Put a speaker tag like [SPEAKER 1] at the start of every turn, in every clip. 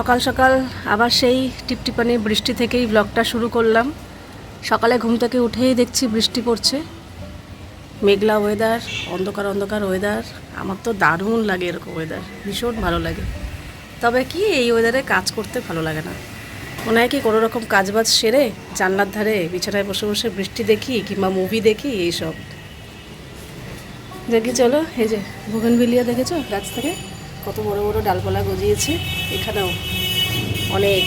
[SPEAKER 1] সকাল সকাল আবার সেই টিপটিপানি বৃষ্টি থেকেই ব্লগটা শুরু করলাম। সকালে ঘুম থেকে উঠেই দেখছি বৃষ্টি পড়ছে। মেঘলা ওয়েদার অন্ধকার অন্ধকার ওয়েদার আমার তো দারুণ লাগে এরকম ওয়েদার ভীষণ ভালো লাগে। তবে কি এই ওয়েদারে কাজ করতে ভালো লাগে না? মনে হয় কি কোনো রকম কাজবাজ সেরে জানলার ধারে বিছানায় বসে বসে বৃষ্টি দেখি কিংবা মুভি দেখি এইসব। দেখি চলো, এই যে বুগনভিলিয়া দেখেছ? গাছ থেকে? কত বড় বড় ডালপালা গজিয়েছে এখানেও। অনেক।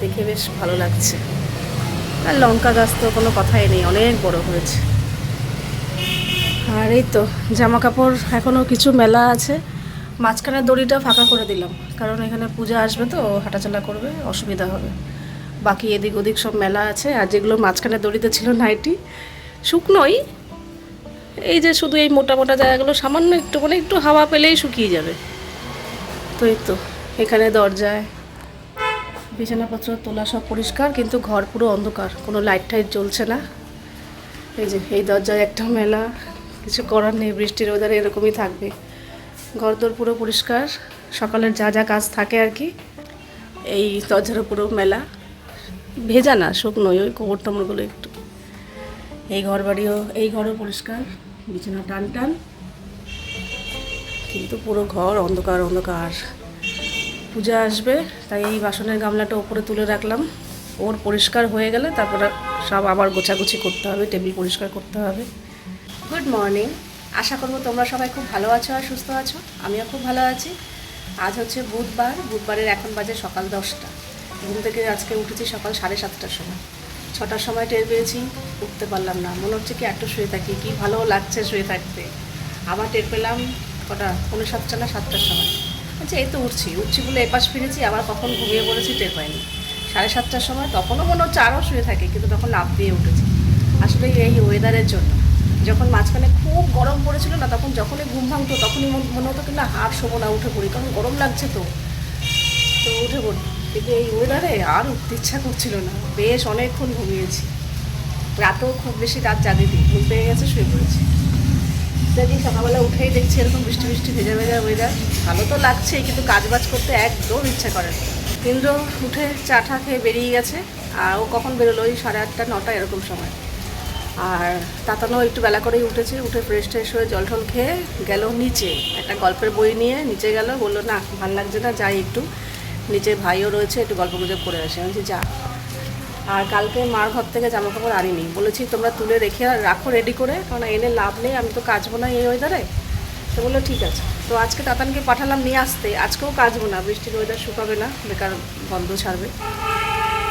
[SPEAKER 1] দেখে বেশ ভালো লাগছে। আর লঙ্কা গাছ তো কোনো কথাই নেই, অনেক বড় হয়েছে। আর এই তো জামা কাপড় এখনও কিছু মেলা আছে। মাঝখানের দড়িটা ফাঁকা করে দিলাম, কারণ এখানে পূজা আসবে তো, হাঁটাচলা করবে, অসুবিধা হবে। বাকি এদিক ওদিক সব মেলা আছে, আর যেগুলো মাঝখানের দড়িতে ছিল নাইটি, শুকনোই। এই যে শুধু এই মোটা মোটা জায়গাগুলো, সামান্য একটু মানে একটু হাওয়া পেলেই শুকিয়ে যাবে। তো এই তো, এখানে দরজায় বিছানাপত্র তোলা সব পরিষ্কার, কিন্তু ঘর পুরো অন্ধকার, কোনো লাইট টাইট জ্বলছে না। এই যে, এই দরজায় একটা মেলা, কিছু করার নেই, বৃষ্টির ওয়েদারে এরকমই থাকবে। ঘর দোর পুরো পরিষ্কার, সকালের যা যা কাজ থাকে আর কি, এই দরজারও পুরো মেলা। ভেজা না, শুকনোই, ওই কোমর টমরগুলো একটু। এই ঘর বাড়িও এই ঘরও পরিষ্কার, বিছানা টান টান, কিন্তু পুরো ঘর অন্ধকার অন্ধকার। পূজা আসবে, তাই এই বাসনের গামলাটা ওপরে তুলে রাখলাম। ওর পরিষ্কার হয়ে গেলে তারপরে সব আবার গোছাগুছি করতে হবে, টেবিল পরিষ্কার করতে হবে। গুড মর্নিং আশা করব তোমরা সবাই খুব ভালো আছো আর সুস্থ আছো। আমিও খুব ভালো আছি। আজ হচ্ছে বুধবার, বুধবারের এখন বাজে সকাল দশটা। ঘুম থেকে আজকে উঠেছি সকাল সাড়ে সাতটার সময়। ছটার সময় টের পেয়েছি, উঠতে পারলাম না। মনে হচ্ছে কি একটু শুয়ে থাকি, কি ভালো লাগছে শুয়ে থাকতে। আবার টের পেলাম কটা পনেরো সাতটা না সাতটার সময়। আচ্ছা এই তো উঠছি। উঠছি বলে এপাশ ফিরেছি, আবার কখন ঘুমিয়ে পড়েছি টের পাইনি। সাড়ে সাতটার সময় তখনও মনে হচ্ছে আরও শুয়ে থাকে, কিন্তু তখন লাভ দিয়ে উঠেছি। আসলে এই ওয়েদারের জন্য। যখন মাঝখানে খুব গরম পড়েছিল না, তখন যখনই ঘুম ভাঙতো, তখনই মন- হতো কি না হার শোবো না, উঠে পড়ি। কারণ গরম লাগছে তো। তো উঠে পড়ি। কিন্তু এই ওয়েদারে আর উঠতে ইচ্ছা করছিল না। বেশ অনেকক্ষণ ঘুমিয়েছি। রাতেও খুব বেশি রাত জাগিনি। ঘুম পেয়ে গেছে, শুয়ে পড়েছি। দেখি সকালবেলা উঠেই দেখছি এরকম বৃষ্টি বৃষ্টি, ভেজা ভেজা ওয়েদার ভালো তো লাগছেই, কিন্তু কাজ বাজ করতে একদম ইচ্ছা করে ইন্দ্র উঠে চা টা খেয়ে বেরিয়ে গেছে, আর ও কখন বেরোলো ওই সাড়ে আটটা নটা এরকম সময়। আর তাতানো একটু বেলা করেই উঠেছে, উঠে ফ্রেশ ট্রেশ হয়ে জল টল খেয়ে গেল নিচে। একটা গল্পের বই নিয়ে নিচে গেল, বলল, না, ভালো লাগছে না, যাই একটু। নিচে ভাইও রয়েছে, একটু গল্প গুজব করে আসে। আমি যা। আর কালকে মার ঘর থেকে জামা কাপড় আনিনি। বলেছি, তোমরা তুলে রেখে রাখো রেডি করে, কারণ এনে লাভ নেই, আমি তো কাচবো না এই ওয়েদারে তো বলল, ঠিক আছে। তো আজকে তাতানকে পাঠালাম নিয়ে আসতে। আজকেও কাচবো না, বৃষ্টির ওয়েদার শুকাবে না, বেকার বন্ধ ছাড়বে।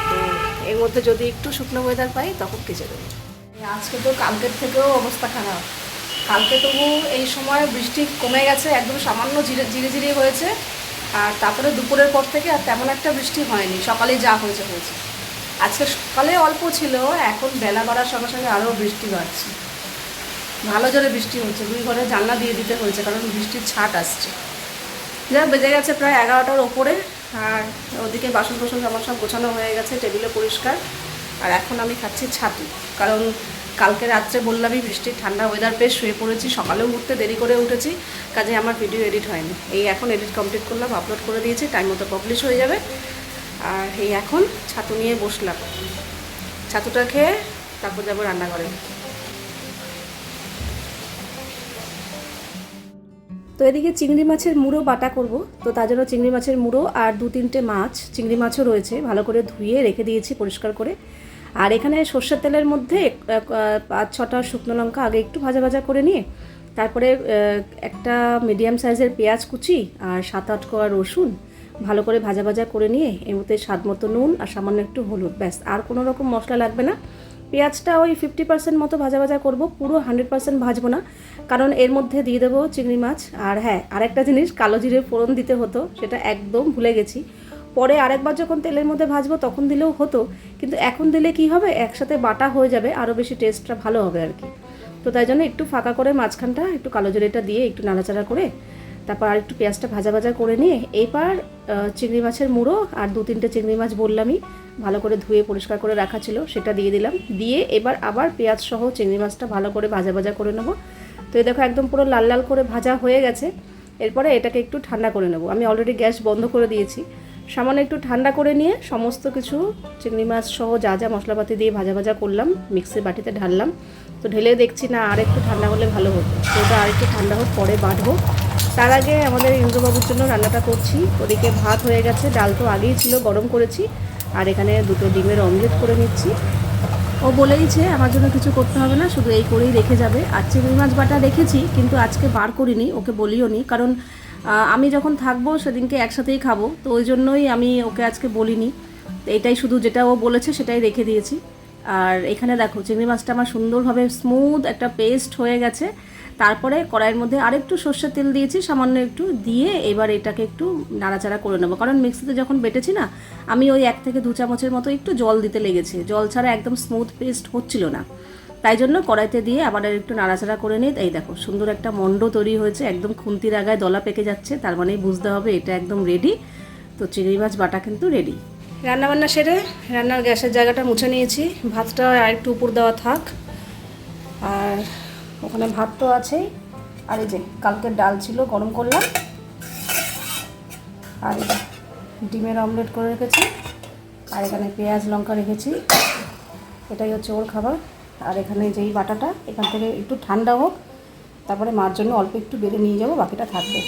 [SPEAKER 1] তো এর মধ্যে যদি একটু শুকনো ওয়েদার পাই, তখন কেচে দেবো। আজকে তো কালকের থেকেও অবস্থা খারাপ। কালকে তবু এই সময় বৃষ্টি কমে গেছে, একদম সামান্য জিরে জিরে হয়েছে। আর তারপরে দুপুরের পর থেকে আর তেমন একটা বৃষ্টি হয়নি। সকালে যা হয়েছে হয়েছে। আজকে সকালে অল্প ছিল, এখন বেলা বাড়ার সঙ্গে সঙ্গে আরও বৃষ্টি বাড়ছে। ভালো জোরে বৃষ্টি হচ্ছে, দুই ঘরে জানলা দিয়ে দিতে হয়েছে, কারণ বৃষ্টির ছাট আসছে। যা বেজে গেছে প্রায় এগারোটার ওপরে, আর ওদিকে বাসন কোসন আমার সব গোছানো হয়ে গেছে টেবিলে পরিষ্কার। আর এখন আমি খাচ্ছি ছাতু, কারণ কালকে রাত্রে বললামই বৃষ্টির ঠান্ডা ওয়েদার বেশ শুয়ে পড়েছি, সকালেও উঠতে দেরি করে উঠেছি, কাজে আমার ভিডিও এডিট হয়নি। এই এখন এডিট কমপ্লিট করলাম আপলোড করে দিয়েছি টাইম মতো পাবলিশ হয়ে যাবে। আর এই এখন ছাতু নিয়ে বসলাম। ছাতুটা খেয়ে তারপর যাব রান্নাঘরে। তো এদিকে চিংড়ি মাছের মুড়ো বাটা করব। তো তার জন্য চিংড়ি মাছের মুড়ো আর দু তিনটে মাছ, চিংড়ি মাছও রয়েছে, ভালো করে ধুয়ে রেখে দিয়েছি পরিষ্কার করে। আর এখানে সর্ষের তেলের মধ্যে পাঁচ, ছটা শুকনো লঙ্কা আগে একটু ভাজা ভাজা করে নিয়ে, তারপরে একটা মিডিয়াম সাইজের পেঁয়াজ কুচি আর সাত, আট কোয়া রসুন ভালো করে ভাজা ভাজা করে নিয়ে এর মধ্যে স্বাদ মতো নুন আর সামান্য একটু হলুদ। ব্যাস, আর কোনো রকম মশলা লাগবে না। পেঁয়াজটা ওই ফিফটি পার্সেন্ট মতো ভাজা ভাজা করব, পুরো হান্ড্রেড পার্সেন্ট ভাজবো না। কারণ এর মধ্যে দিয়ে দেবো চিংড়ি মাছ। আর হ্যাঁ আরেকটা জিনিস, কালো জিরে ফোড়ন দিতে হতো, সেটা একদম ভুলে গেছি। পরে আরেকবার যখন তেলের মধ্যে ভাজবো, তখন দিলেও হতো। কিন্তু এখন দিলে কি হবে? একসাথে বাটা হয়ে যাবে আরও বেশি টেস্টটা ভালো হবে আর কি। তো তাই জন্য একটু ফাঁকা করে মাঝখানটা, একটু কালো জিরেটা দিয়ে একটু নাড়াচাড়া করে তারপর আর একটু পেঁয়াজটা ভাজা ভাজা করে নিয়ে এইবার চিংড়ি মাছের মুড়ো আর দু তিনটে চিংড়ি মাছ বললামই, ভালো করে ধুয়ে পরিষ্কার করে রাখা ছিল, সেটা দিয়ে দিলাম। দিয়ে এবার আবার পেঁয়াজ সহ চিংড়ি মাছটা ভালো করে ভাজা ভাজা করে নেব। তো এই দেখো একদম পুরো লাল লাল করে ভাজা হয়ে গেছে। এরপরে এটাকে একটু ঠান্ডা করে নেব। আমি অলরেডি গ্যাস বন্ধ করে দিয়েছি। সামান্য একটু ঠান্ডা করে নিয়ে সমস্ত কিছু চিংড়ি মাছ সহ যা যা মশলাপাতি দিয়ে ভাজা ভাজা করলাম, মিক্সির বাটিতে ঢাললাম। তো ঢেলে দেখছি না আর একটু ঠান্ডা হলে ভালো হতো। তো ওটা আর একটু ঠান্ডা হোক, পরে বাটবো তার আগে আমাদের ইন্দ্রবাবুর জন্য রান্নাটা করছি। ওদিকে ভাত হয়ে গেছে, ডাল তো আগেই ছিল, গরম করেছি। আর এখানে দুটো ডিমের অমলেট করে নিচ্ছি। ও বলেইছে আমার জন্য কিছু করতে হবে না, শুধু এই করেই রেখে যাবে। আর চিংড়ি মাছ বাটা রেখেছি, কিন্তু আজকে বার করিনি, ওকে বলিও নি। কারণ আমি যখন থাকব সেদিনকে একসাথেই খাব, তো ওই জন্যই আমি ওকে আজকে বলিনি। এটাই শুধু যেটা ও বলেছে, সেটাই রেখে দিয়েছি। আর এখানে দেখো, চিংড়ি মাছটা আমার সুন্দরভাবে স্মুথ একটা পেস্ট হয়ে গেছে। তারপরে কড়াইয়ের মধ্যে আরেকটু সর্ষের তেল দিয়েছি, সামান্য একটু দিয়ে এবার এটাকে একটু নাড়াচাড়া করে নেব। কারণ মিক্সিতে যখন বেটেছি না, আমি ওই এক থেকে দু চামচের মতো একটু জল দিতে লেগেছে। জল ছাড়া একদম স্মুথ পেস্ট হচ্ছিল না। তাই জন্য কড়াইতে দিয়ে আবার আর একটু নাড়াচাড়া করে নিই। এই দেখো, সুন্দর একটা মণ্ড তৈরি হয়েছে, একদম খুন্তির আগায় দলা পেকে যাচ্ছে, তার মানেই বুঝতে হবে এটা একদম রেডি তো চিংড়ি মাছ বাটা কিন্তু রেডি রান্নাবান্না সেরে রান্নার গ্যাসের জায়গাটা মুছে নিয়েছি। ভাতটা আর একটু উপর দেওয়া থাক। আর ওখানে ভাত তো আছেই। আর এই যে কালকে ডাল ছিল গরম করলাম। আর ডিমের অমলেট করে রেখেছি। আর এখানে পেঁয়াজ লঙ্কা রেখেছি। এটাই হচ্ছে ওর খাবার। আর এখানে যেই বাটাটা এখান থেকে একটু ঠান্ডা হোক তারপরে মার জন্য অল্প একটু বেড়ে নিয়ে যাব বাকিটা থাকবে।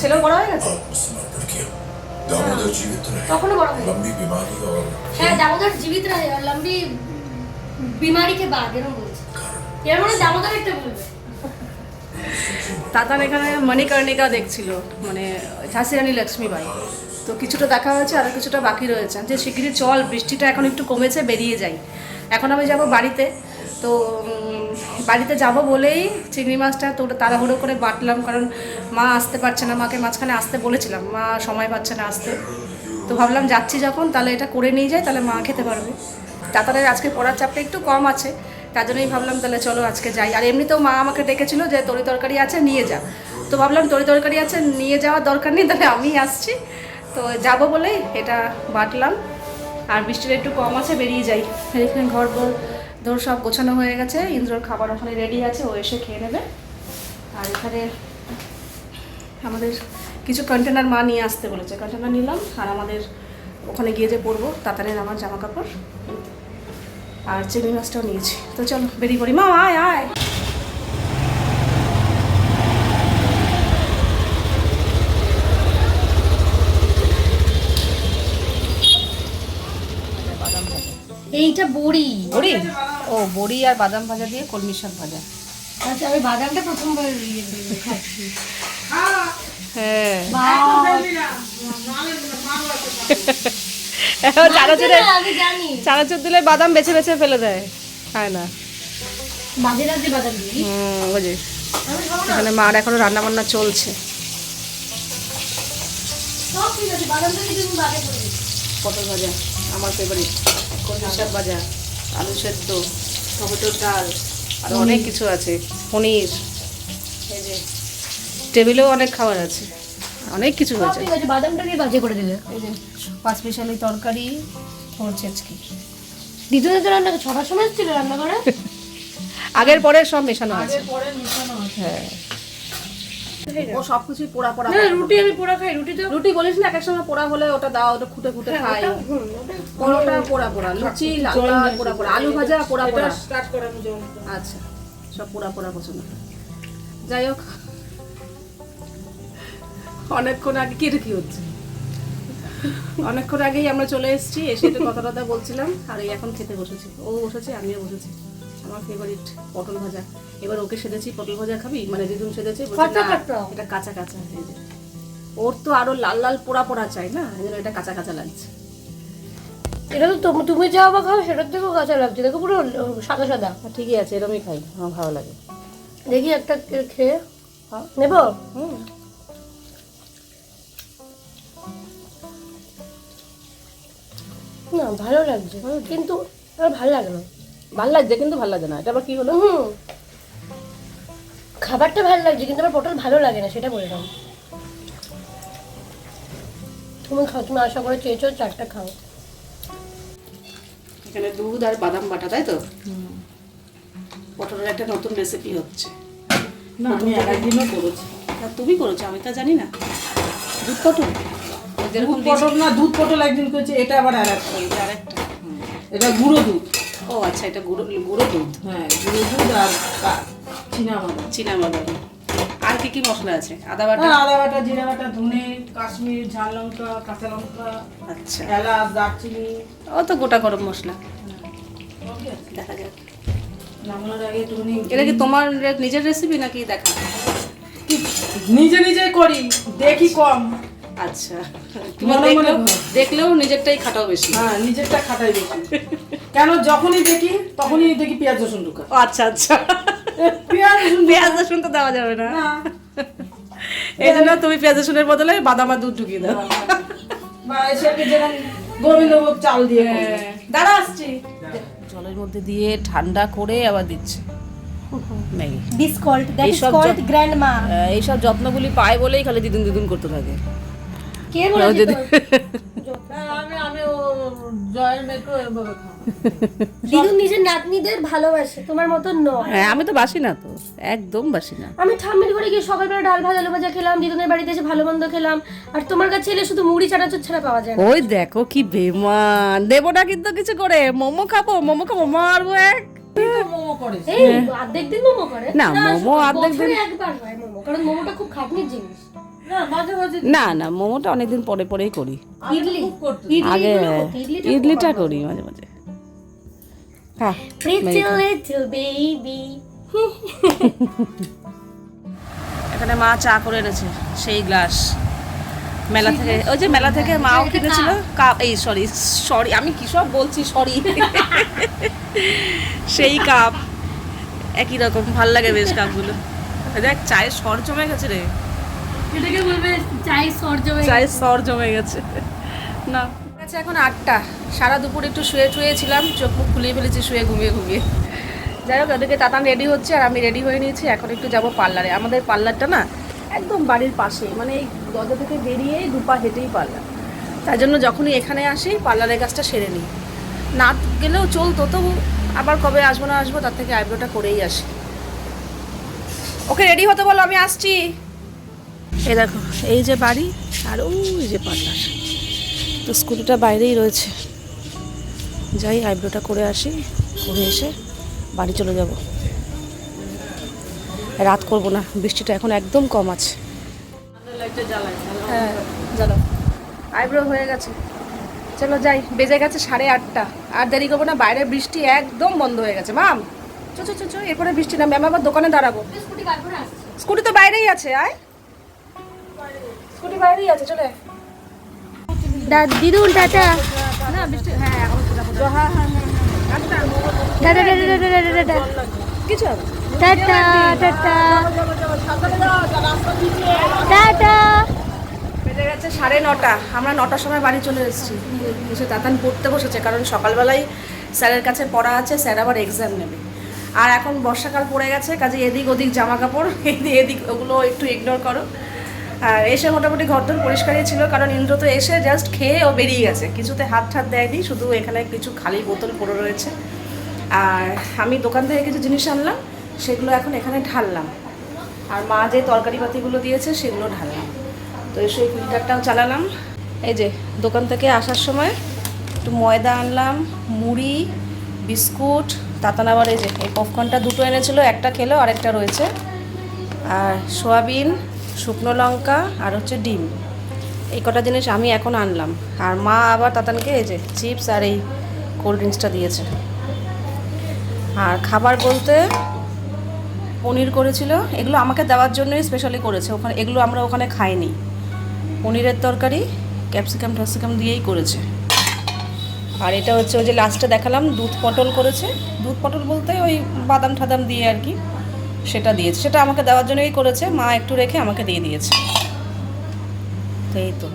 [SPEAKER 1] ছেলেও বড় হয়ে গেছে?
[SPEAKER 2] दामोदर जीवित रहे
[SPEAKER 3] তখনও বড় হয়ে
[SPEAKER 2] लंबी बीमारी और
[SPEAKER 3] হ্যাঁ দামোদর জীবিত রহে আর লম্বি बीमारी के बाद এরকম বলছে এর মানে দামোদর একটা বলবে
[SPEAKER 1] তাতার এখানে মণিকর্ণিকা দেখছিল মানে ঝাঁসি রানী লক্ষ্মীবাই তো কিছুটা দেখা হয়েছে আর কিছুটা বাকি রয়েছে যে শিগগিরই চল বৃষ্টিটা এখন একটু কমেছে বেরিয়ে যাই এখন আমি যাব বাড়িতে তো বাড়িতে যাব বলেই চিংড়ি মাছটা তো তাড়াহুড়ো করে বাটলাম, কারণ মা আসতে পারছে না, মাকে মাঝখানে আসতে বলেছিলাম, মা সময় পাচ্ছে না আসতে। তো ভাবলাম যাচ্ছি যখন, তাহলে এটা করে নিয়ে যাই, তাহলে মা খেতে পারবে। তাতারের আজকে পড়ার চাপটা একটু কম আছে, তার জন্যই ভাবলাম তাহলে চলো আজকে যাই। আর এমনিতেও মা আমাকে ডেকেছিল যে তরি তরকারি আছে, নিয়ে যা। তো ভাবলাম তরি তরকারি আছে, নিয়ে যাওয়ার দরকার নেই, তাহলে আমি আসছি। তো যাব বলেই এটা বাটলাম। আর বৃষ্টিটা একটু কম আছে, বেরিয়ে যাই। এখানে ঘর দর ধর সব গোছানো হয়ে গেছে ইন্দ্রর খাবার ওখানে রেডি আছে ও এসে খেয়ে নেবে। আর এখানে আমাদের কিছু কন্টেনার মা নিয়ে আসতে বলেছে। কন্টেনার নিলাম আর আমাদের ওখানে গিয়ে যে পরবো তাতারের আমার জামা কাপড় আর চিংড়ি মাছটাও নিয়েছি। তো চলো বেরিয়ে পড়ি। মা আয় আয়।
[SPEAKER 3] এইটা বড়ি।
[SPEAKER 1] বড়ি? ও বড়ি আর বাদাম ভাজা দিয়ে কলমি শাক ভাজা।
[SPEAKER 3] আচ্ছা আমি বাদামটা প্রথমবার ইয়ে
[SPEAKER 1] হ্যাঁ। চানাচুরে চানাচুর দিলে বাদাম বেছে বেছে ফেলে দেয় খায় না। বুঝি এখানে মার এখনও রান্না বান্না চলছে পটল ভাজা আমার ফেভারিট কলমি শাক ভাজা আলু সেদ্ধ। টমেটোর ডাল আর অনেক কিছু আছে। পনির। এই যে। টেবিলেও অনেক খাবার আছে। অনেক কিছু হয়েছে
[SPEAKER 3] ঠিক আছে বাদামটা দিয়ে বাজে করে দিলে।
[SPEAKER 1] এই যে পাঁচ স্পেশালি তরকারি হচ্ছে
[SPEAKER 3] আজকে। দিতে রান্না ছটার সময় ছিল রান্না করে
[SPEAKER 1] আগের পরে সব মেশানো আছে। হ্যাঁ। ও সবকিছুই পোড়া পোড়া
[SPEAKER 3] না রুটি আমি পোড়া খাই রুটি তো
[SPEAKER 1] রুটি বলিস না এক এক সময় পোড়া হলে ওটা দাও ওটা খুঁটে খুঁটে খাই। পরোটা পোড়া পোড়া লুচি পোড়া পোড়া আলু ভাজা পোড়া পোড়া। আচ্ছা সব পোড়া পোড়া পছন্দ। যাই হোক অনেকক্ষণ আগে কি কি হচ্ছে? অনেকক্ষণ আগেই আমরা চলে এসেছি এসে একটু কথা টথা বলছিলাম আর এই এখন খেতে বসেছি। ও বসেছে আমিও বসেছি। আমার ফেভারিট পটল ভাজা। এবার ওকে সেজেছি পটল ভাজা খাবি? মানে দিদুন সেজেছে এটা কাঁচা কাঁচা এই যে। ওর তো আরও লাল লাল পোড়া পোড়া চাই না? এই এটা কাঁচা কাঁচা লাগছে।
[SPEAKER 3] এটা তো তুমি- তুমি যা বা খাও সেটার থেকেও কাঁচা লাগছে। দেখো পুরো সাদা সাদা।
[SPEAKER 1] ঠিকই আছে এরমই খাই আমার ভালো লাগে।
[SPEAKER 3] দেখি একটা খেয়ে। নেব?
[SPEAKER 1] হুম।
[SPEAKER 3] না ভালো লাগছে। কিন্তু আর ভালো লাগে না।
[SPEAKER 1] ভালো লাগছে কিন্তু ভালো লাগে না। এটা আবার কি হলো?
[SPEAKER 3] হুম। খাবারটা ভালো লাগছে কিন্তু আমার পটল ভালো লাগে না সেটা বললাম তুমি খাও তুমি আশা করে চেয়েছো চারটা খাও।
[SPEAKER 1] এখানে দুধ আর বাদাম বাটা তাই তো? পটলের একটা নতুন রেসিপি হচ্ছে।
[SPEAKER 4] না আমি আর একদিনও করেছি।
[SPEAKER 1] তা তুমি করেছ আমি তা জানি না। দুধ পটল? যেরকম
[SPEAKER 4] দুধ পটল না দুধ পটল একদিন করেছি এটা আবার আর একটা
[SPEAKER 1] দিয়েছে আরেকটা। হুম।
[SPEAKER 4] এটা গুঁড়ো দুধ।
[SPEAKER 1] ও আচ্ছা এটা গুঁড়ো গুঁড়ো দুধ।
[SPEAKER 4] হ্যাঁ গুঁড়ো দুধ আর চিনা বাদাম।
[SPEAKER 1] চীনা বাদাম। আর কি কি মশলা আছে? আদা বাটা?
[SPEAKER 4] হ্যাঁ, আদা বাটা জিরা বাটা ধনে কাশ্মীর ঝাল লঙ্কা কাঁচা লঙ্কা
[SPEAKER 1] আচ্ছা।
[SPEAKER 4] এলাচ দারচিনি।
[SPEAKER 1] ও তো গোটা গরম মশলা। দেখা যাক।
[SPEAKER 4] নামানোর আগে একটুখানি
[SPEAKER 1] এটা কি তোমার নিজের রেসিপি নাকি দেখা?
[SPEAKER 4] নিজে নিজে করি দেখি কম।
[SPEAKER 1] আচ্ছা। দেখলেও নিজেরটাই খাটাও বেশি।
[SPEAKER 4] হ্যাঁ নিজেরটা খাটাই বেশি। কেন যখনই দেখি তখনই দেখি পেঁয়াজ রসুন ঢুকা
[SPEAKER 1] আচ্ছা আচ্ছা।
[SPEAKER 4] পেঁয়াজ রসুন
[SPEAKER 1] পেঁয়াজ রসুন তো দেওয়া যাবে না।
[SPEAKER 4] না।
[SPEAKER 1] এই জন্য তুমি পেঁয়াজ রসুনের বদলে বাদাম আর দুধ ঢুকিয়ে দাও।
[SPEAKER 4] বা সেটাকে যেরকম গোবিন্দভোগ চাল দিয়ে
[SPEAKER 1] দাঁড়া আসছি। জলের মধ্যে দিয়ে ঠান্ডা করে আবার দিচ্ছে। Maggie
[SPEAKER 3] this cold that is
[SPEAKER 1] এইসব যত্নগুলি পায় বলেই খালি দিদুন দিদুন করতে থাকে।
[SPEAKER 3] কে বলেছে
[SPEAKER 1] যদি
[SPEAKER 3] তোর?
[SPEAKER 4] না, আমি আমি ও জয়ের মেয়েকেও এভাবে খাওয়াই।
[SPEAKER 3] দিদু নিজের নাতনিদের ভালোবাসে তোমার মতো নয়।
[SPEAKER 1] হ্যাঁ আমি তো বাসি না তো একদম বাসি না।
[SPEAKER 3] আমি ঠাম্মির করে গিয়ে সকালবেলা ডাল ভাত আলু ভাজা খেলাম দিদুনের বাড়িতে এসে ভালো মন্দ খেলাম। আর তোমার কাছে এলে শুধু মুড়ি চানাচুর ছাড়া পাওয়া যায় না।
[SPEAKER 1] ওই দেখো কি বেমান দেবো না কিন্তু কিছু করে মোমো খাব মোমো খাব মারবো এক।
[SPEAKER 4] মোমো করিস।
[SPEAKER 3] এই অর্ধেক দিন মোমো করে।
[SPEAKER 1] না, মোমো অর্ধেক দিন-
[SPEAKER 3] বছরে একবার হয় মোমো কারণ মোমোটা খুব খাটনির জিনিস।
[SPEAKER 4] না, মাঝে মাঝে
[SPEAKER 1] না না মোমোটা অনেকদিন পরে পরেই করি।
[SPEAKER 3] ইডলি
[SPEAKER 4] খুব করতে।
[SPEAKER 3] ইডলি
[SPEAKER 1] আগে
[SPEAKER 3] ইডলিটা।
[SPEAKER 1] করি মাঝে মাঝে। হ্যাঁ এখানে মা চা করে এনেছে সেই গ্লাস। মেলা থেকে ওই যে মেলা থেকে মাও কিনেছিল কাপ এই সরি সরি আমি কি সব বলছি সরি সেই কাপ একই রকম ভালো লাগে বেশ কাপগুলো দেখ চায়ের সর জমে গেছে রে।
[SPEAKER 3] এটাকে বলবে চাই সর্জ
[SPEAKER 1] চায়ের সর জমে গেছে। না। আছে এখন আটটা। সারা দুপুর একটু শুয়ে শুয়েছিলাম চোখ মুখ খুলিয়ে ফেলেছি শুয়ে ঘুমিয়ে ঘুমিয়ে। যাই হোক ওদেরকে তাতান রেডি হচ্ছে আর আমি রেডি হয়ে নিয়েছি এখন একটু যাব পার্লারে। আমাদের পার্লারটা না একদম বাড়ির পাশে মানে এই দরজা থেকে বেরিয়ে দুপা হেঁটেই পার্লার। তাই জন্য যখনই এখানে আসি পার্লারের কাজটা সেরে নিই। না গেলেও চলতো তবু আবার কবে আসব না আসব তার থেকে আইব্রোটা করেই আসি। ওকে রেডি হতে বলো আমি আসছি। এই দেখো এই যে বাড়ি আর ওই যে পার্লার তো স্কুটিটা বাইরেই রয়েছে। যাই আইব্রোটা করে আসি করে এসে বাড়ি চলে যাব। রাত করব না বৃষ্টিটা এখন একদম কম আছে। হ্যাঁ জানো আইব্রো হয়ে গেছে। চলো যাই বেজে গেছে সাড়ে আটটা। আর দেরি করব না বাইরে বৃষ্টি একদম বন্ধ হয়ে গেছে। মাম চো চো চো এরপরে বৃষ্টি নামবে আমি আবার দোকানে দাঁড়াবো।
[SPEAKER 3] স্কুটি
[SPEAKER 1] তো বাইরেই আছে আয়। স্কুটি বাইরেই আছে চলে
[SPEAKER 3] দিদুন টাটা।
[SPEAKER 1] না বৃষ্টি হ্যাঁ এখন হ্যাঁ হ্যাঁ
[SPEAKER 3] tata tata tata tata tata
[SPEAKER 1] কিছু
[SPEAKER 3] টাটা টাটা। টাটা।
[SPEAKER 1] বেজে গেছে সাড়ে নটা। আমরা নটার সময় বাড়ি চলে এসেছি। এসে তাতান পড়তে বসেছে কারণ সকালবেলায় স্যারের কাছে পড়া আছে স্যার আবার এক্সাম নেবে। আর এখন বর্ষাকাল পড়ে গেছে কাজে এদিক ওদিক জামা কাপড় এদিক এদিক ওগুলো একটু ইগনোর করো। আর এসে মোটামুটি ঘরদোর পরিষ্কারই ছিল, কারণ ইন্দ্র তো এসে জাস্ট খেয়ে ও বেরিয়ে গেছে। কিছুতে হাত ঠাত দেয়নি, শুধু এখানে কিছু খালি বোতল পড়ে রয়েছে। আর আমি দোকান থেকে কিছু জিনিস আনলাম, সেগুলো এখন এখানে ঢাললাম। আর মা যে তরকারি পাতিগুলো দিয়েছে, সেগুলো ঢাললাম। তো এসে এই ফিল্টারটাও চালালাম। এই যে, দোকান থেকে আসার সময় একটু ময়দা আনলাম, মুড়ি, বিস্কুট তাতান আবার এই যে, এই পপকর্নটা দুটো এনেছিল, একটা খেলো আর একটা রয়েছে। আর সোয়াবিন শুকনো লঙ্কা আর হচ্ছে ডিম। এই কটা জিনিস আমি এখন আনলাম। আর মা আবার তাতানকে এই যে চিপস আর এই কোল্ড ড্রিঙ্কসটা দিয়েছে। আর খাবার বলতে পনির করেছিল। এগুলো আমাকে দেওয়ার জন্যই স্পেশালি করেছে। ওখানে এগুলো আমরা ওখানে খাইনি। পনিরের তরকারি ক্যাপসিকাম ট্যাপসিকাম দিয়েই করেছে। আর এটা হচ্ছে ওই যে লাস্টে দেখালাম, দুধ পটল করেছে। দুধ পটল বলতে ওই বাদাম ঠাদাম দিয়ে আর কি। সেটা দিয়েছে। সেটা আমাকে দেওয়ার জন্যই করেছে। মা একটু রেখে আমাকে দিয়ে দিয়েছে। তো এই তো।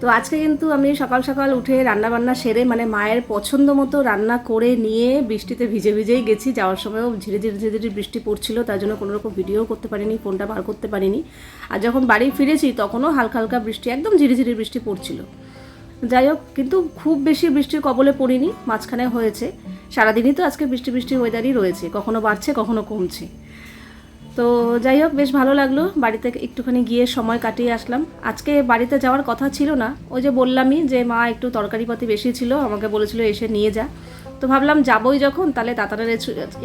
[SPEAKER 1] তো আজকে কিন্তু আমি সকাল সকাল উঠে রান্না বান্না সেরে মানে মায়ের পছন্দ মতো রান্না করে নিয়ে বৃষ্টিতে ভিজে ভিজেই গেছি। যাওয়ার সময়ও ধীরে ধীরে ধীরে ধীরে বৃষ্টি পড়ছিল, তার জন্য কোনো রকম ভিডিও করতে পারিনি, ফোনটা বার করতে পারিনি। আর যখন বাড়ি ফিরেছি তখনও হালকা হালকা বৃষ্টি, একদম ঝিরে ঝিরে বৃষ্টি পড়ছিল। যাই হোক, কিন্তু খুব বেশি বৃষ্টির কবলে পড়িনি, মাঝখানে হয়েছে। সারাদিনই তো আজকে বৃষ্টি বৃষ্টি ওয়েদারই রয়েছে, কখনো বাড়ছে, কখনো কমছে। তো যাই হোক, বেশ ভালো লাগল। বাড়িতে একটুখানি গিয়ে সময় কাটিয়ে আসলাম। আজকে বাড়িতে যাওয়ার কথা ছিল না। ওই যে বললামই যে, মা, একটু তরকারিপাতি বেশি ছিল। আমাকে বলেছিল এসে নিয়ে যা। তো ভাবলাম যাবোই যখন, তাহলে তাতারের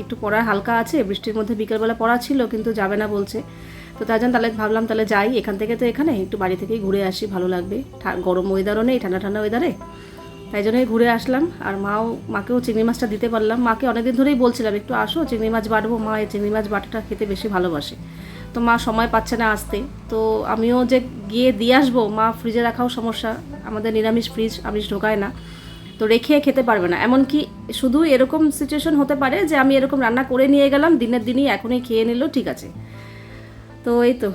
[SPEAKER 1] একটু পড়া হালকা আছে। বৃষ্টির মধ্যে বিকেলবেলা পড়া ছিল, কিন্তু যাবে না বলছে। তো তার জন্য তাহলে ভাবলাম তাহলে যাই। এখান থেকে তো এখানে, একটু বাড়ি থেকেই ঘুরে আসি, ভালো লাগবে। গরম ওয়েদারও নেই, ঠান্ডা ঠান্ডা ওয়েদারে তাই জন্যই ঘুরে আসলাম। আর মাও, মাকেও চিংড়ি মাছটা দিতে পারলাম। মাকে অনেকদিন ধরেই বলছিলাম, একটু আসো, চিংড়ি মাছ বাটবো। মা এই চিংড়ি মাছ বাটাটা খেতে বেশি ভালোবাসে। তো মা সময় পাচ্ছে না আসতে। তো আমিও যে গিয়ে দিয়ে আসব, মা ফ্রিজে রাখাও সমস্যা। আমাদের নিরামিষ ফ্রিজ আমিষ ঢোকায় না। তো রেখে খেতে পারবে না। এমনকি শুধু এরকম সিচুয়েশন হতে পারে যে আমি এরকম রান্না করে নিয়ে গেলাম, দিনের দিনই এখনই খেয়ে নিলেও ঠিক আছে। তো এই তো।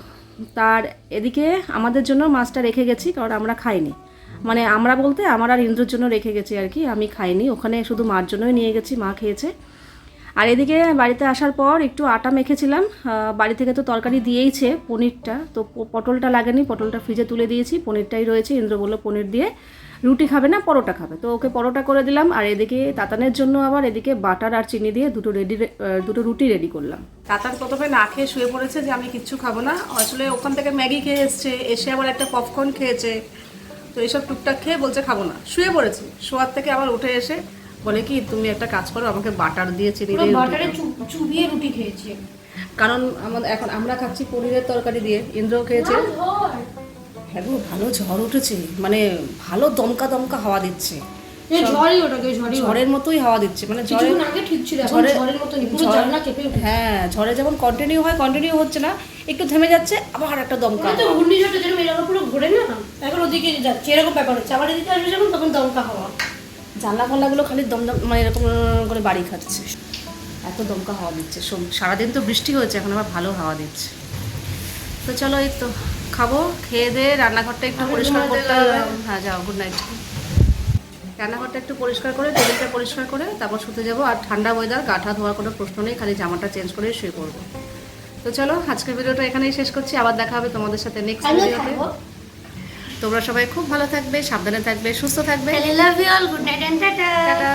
[SPEAKER 1] তার এদিকে আমাদের জন্য মাছটা রেখে গেছি, কারণ আমরা খাইনি। মানে আমরা বলতে আমার আর ইন্দ্রর জন্য রেখে গেছি আর কি, আমি খাইনি। ওখানে শুধু মার জন্যই নিয়ে গেছি, মা খেয়েছে। আর এদিকে বাড়িতে আসার পর একটু আটা মেখেছিলাম। বাড়ি থেকে তো তরকারি দিয়েইছে পনিরটা, তো পটলটা লাগেনি, পটলটা ফ্রিজে তুলে দিয়েছি, পনিরটাই রয়েছে। ইন্দ্র বলল, পনির দিয়ে রুটি খাবে না, পরোটা খাবে। তো ওকে পরোটা করে দিলাম, আর এদিকে তাতানের জন্য আবার এদিকে বাটার আর চিনি দিয়ে দুটো রেডি দুটো রুটি রেডি করলাম। তাতান প্রথমে না খেয়ে শুয়ে পড়েছে যে, আমি কিচ্ছু খাব না। আসলে ওখান থেকে ম্যাগি খেয়ে এসছে, এসে আবার একটা পপকর্ন খেয়েছে। তো এইসব টুকটাক খেয়ে বলছে খাব না। শুয়ে পড়েছি। শোয়ার থেকে আবার উঠে এসে বলে কি তুমি একটা কাজ করো আমাকে বাটার দিয়ে চিনি দিয়ে
[SPEAKER 3] বাটারে চুবিয়ে রুটি খেয়েছি।
[SPEAKER 1] কারণ আমাদের এখন আমরা খাচ্ছি পনিরের তরকারি দিয়ে। ইন্দ্রও খেয়েছে। হ্যাঁ ভালো ঝড় উঠেছে। মানে ভালো দমকা দমকা হাওয়া দিচ্ছে।
[SPEAKER 3] ঝড়ই ওটাকে ঝড়ই
[SPEAKER 1] ঝড়ের মতোই হাওয়া দিচ্ছে মানে ঝড়ে
[SPEAKER 3] কিছুক্ষণ আগে ঠিক ছিল এখন ঝড়ের মতো পুরো
[SPEAKER 1] ঝড়ে-
[SPEAKER 3] কেঁপে
[SPEAKER 1] হ্যাঁ ঝড়ে যেমন কন্টিনিউ হয় কন্টিনিউ হচ্ছে না একটু থেমে যাচ্ছে আবার একটা দমকা
[SPEAKER 3] তো ঘূর্ণিঝড়টা যেরকম এরকম পুরো ঘোরে না এখন ওদিকে যাচ্ছে এরকম ব্যাপার হচ্ছে আবার এদিকে আসবে যখন তখন দমকা হাওয়া।
[SPEAKER 1] জানলা ফাল্লাগুলো খালি দমদম মানে এরকম করে বাড়ি খাচ্ছে। এত দমকা হাওয়া দিচ্ছে সারাদিন তো বৃষ্টি হয়েছে এখন আবার ভালো হাওয়া দিচ্ছে। তো চলো এই তো খাব খেয়ে দিয়ে রান্নাঘরটা একটু পরিষ্কার করতে হবে। হ্যাঁ যাও গুড নাইট রান্নাঘরটা একটু পরিষ্কার করে টেবিলটা পরিষ্কার করে তারপর শুতে যাব। আর ঠান্ডা ওয়েদার গাঠা ধোয়ার কোনো প্রশ্ন নেই খালি জামাটা চেঞ্জ করে শুয়ে পড়ব। তো চলো আজকের ভিডিওটা এখানেই শেষ করছি। আবার দেখা হবে তোমাদের সাথে নেক্সট ভিডিওতে তোমরা সবাই খুব ভালো থাকবে সাবধানে থাকবে সুস্থ থাকবে।
[SPEAKER 3] Love you all good night
[SPEAKER 1] tata